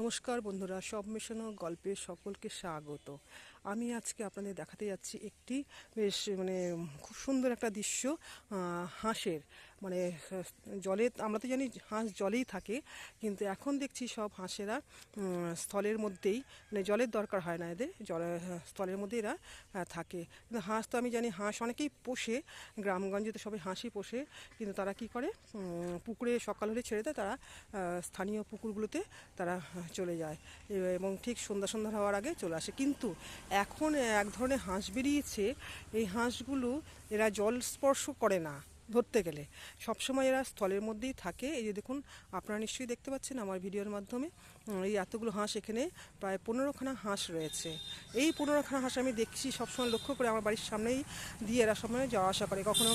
নমস্কার বন্ধুরা, সব মেশানো গল্পে সকলকে স্বাগত। আমি আজকে আপনাদের দেখাতে যাচ্ছি একটি বেশ মানে খুব সুন্দর একটা দৃশ্য হাঁসের। মানে জলে, আমরা তো জানি হাঁস জলেই থাকে, কিন্তু এখন দেখছি সব হাঁসেরা স্থলের মধ্যেই মানে জলের দরকার হয় না এদের, জলে, স্থলের মধ্যে এরা থাকে। কিন্তু হাঁস তো আমি জানি হাঁস অনেকেই পোষে, গ্রামগঞ্জে তো সবাই হাঁসই পোষে, কিন্তু তারা কি করে পুকুরে সকাল হলে ছেড়ে দেয়, তারা স্থানীয় পুকুরগুলোতে তারা চলে যায়। এবং ঠিক সন্ধ্যা সন্ধ্যা হওয়ার আগে চলে আসে। কিন্তু এখন এক ধরনের হাঁস বেরিয়েছে, এই হাঁসগুলো এরা জল স্পর্শ করে না। ধরতে গেলে। সবসময় এরা স্থলের মধ্যেই থাকে। এই যে দেখুন, আপনারা নিশ্চয়ই দেখতে পাচ্ছেন আমার ভিডিওর মাধ্যমে এই এতগুলো হাঁস এখানে প্রায় পনেরোখানা হাঁস রয়েছে। এই পনেরোখানা হাঁস আমি দেখছি সবসময় লক্ষ্য করে আমার বাড়ির সামনেই দিয়ে এরা সময় যাওয়া আসা করে। কখনো,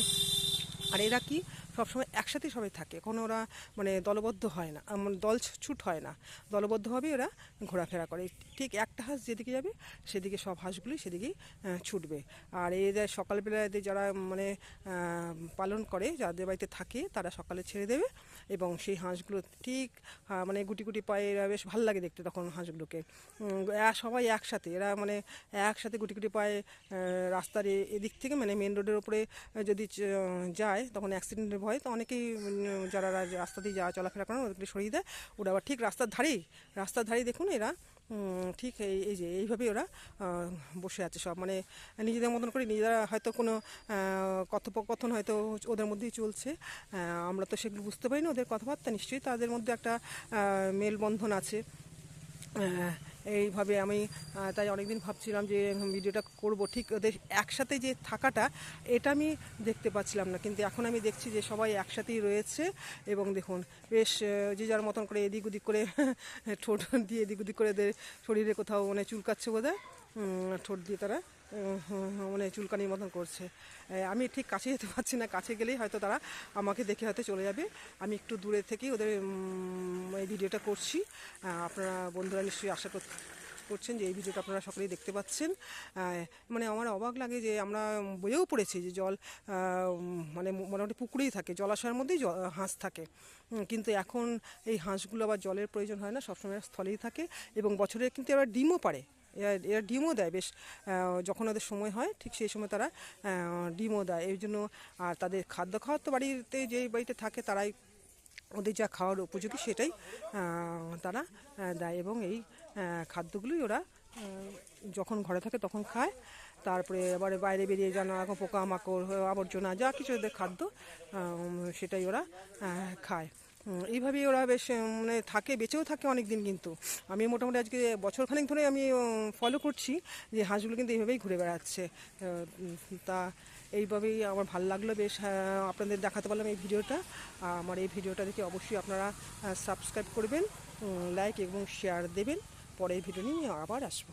আর এরা কি সবসময় একসাথে সবাই থাকে। কোনো ওরা মানে দলবদ্ধ হয় না দল ছুট হয় না। দলবদ্ধভাবে ওরা ঘোরাফেরা করে। ঠিক একটা হাঁস যেদিকে যাবে, সেদিকে সব হাঁসগুলি সেদিকেই ছুটবে। আর এদের সকালবেলা এদের যারা মানে পালন করে, যাদের বাড়িতে থাকে, তারা সকালে ছেড়ে দেবে এবং সেই হাঁসগুলো ঠিক মানে গুটি গুটি পায়ে এরা বেশ ভালো লাগে দেখতে তখন হাঁসগুলোকে। সবাই একসাথে, এরা মানে একসাথে গুটি গুটি পায়ে রাস্তার এদিক থেকে মানে মেন রোডের উপরে যদি যায়, তখন অ্যাক্সিডেন্টের ভয় তো অনেকেই যারা রাস্তা দিয়ে যাওয়া, চলাফেরা করেন, ওদেরকে সরিয়ে দেয়। ওরা আবার ঠিক রাস্তার ধারেই রাস্তার ধারেই দেখুন এরা ঠিক এই এই যে, এইভাবেই ওরা বসে আছে সব। মানে নিজেদের মতন করে নিজেরা হয়তো কোনো কথোপকথন হয়তো ওদের মধ্যেই চলছে। আমরা তো সেগুলো বুঝতে পারি না ওদের কথাবার্তা। নিশ্চয়ই তাদের মধ্যে একটা মেলবন্ধন আছে। এইভাবে আমি তাই অনেকদিন ভাবছিলাম যে ভিডিওটা করব। ঠিক ওদের একসাথে যে থাকাটা, এটা আমি দেখতে পাচ্ছিলাম না। কিন্তু এখন আমি দেখছি যে সবাই একসাথেই রয়েছে এবং দেখুন, বেশ যে যার মতন করে এদিক ওদিক করে ঠোঁট দিয়ে এদিক ওদিক করে এদের শরীরে কোথাও মানে চুলকাচ্ছে বোধ ঠোঁট দিয়ে তারা মানে চুলকানির মতন করছে। আমি ঠিক কাছে যেতে পারছি না, কাছে গেলেই হয়তো তারা আমাকে দেখে হয়তো চলে যাবে। আমি একটু দূরে থেকেই ওদের এই ভিডিওটা করছি। আপনারা বন্ধুরা নিশ্চয়ই আশা কর, করছেন যে এই ভিডিওটা আপনারা সকলেই দেখতে পাচ্ছেন। মানে আমার অবাক লাগে যে আমরা বইয়েও পড়েছি যে জল মানে মোটামুটি পুকুরেই থাকে, জলাশয়ের মধ্যেই হাঁস থাকে। কিন্তু এখন এই হাঁসগুলো আবার জলের প্রয়োজন হয় না, সবসময় স্থলেই থাকে এবং বছরে কিন্তু এবার ডিমও পারে এরা এরা ডিমও দেয়, বেশ যখন ওদের সময় হয়, ঠিক সেই সময় তারা ডিমও দেয়। এই জন্য, আর তাদের খাদ্য খাওয়ার তো বাড়িতে, যেই বাড়িতে থাকে, তারাই ওদের যা খাওয়ার উপযোগী সেটাই তারা দেয় এবং এই খাদ্যগুলোই ওরা যখন ঘরে থাকে তখন খায়। তারপরে এবারে বাইরে বেরিয়ে যা নানা রকম পোকামাকড়, আবর্জনা, যা কিছু ওদের খাদ্য সেটাই ওরা খায়। এইভাবেই ওরা বেশ মানে থাকে, বেঁচেও থাকে অনেক দিন কিন্তু। আমি মোটামুটি আজকে বছরখানেক ধরে আমি ফলো করছি যে হাঁসগুলো কিন্তু এইভাবেই ঘুরে বেড়াচ্ছে। তা এইভাবেই আমার ভালো লাগল বেশ। আপনাদের দেখাতে পারলাম এই ভিডিওটা। আমার এই ভিডিওটা দেখে অবশ্যই আপনারা সাবস্ক্রাইব করবেন লাইক এবং শেয়ার দেবেন। পরে এই ভিডিও নিয়ে আবার আসব।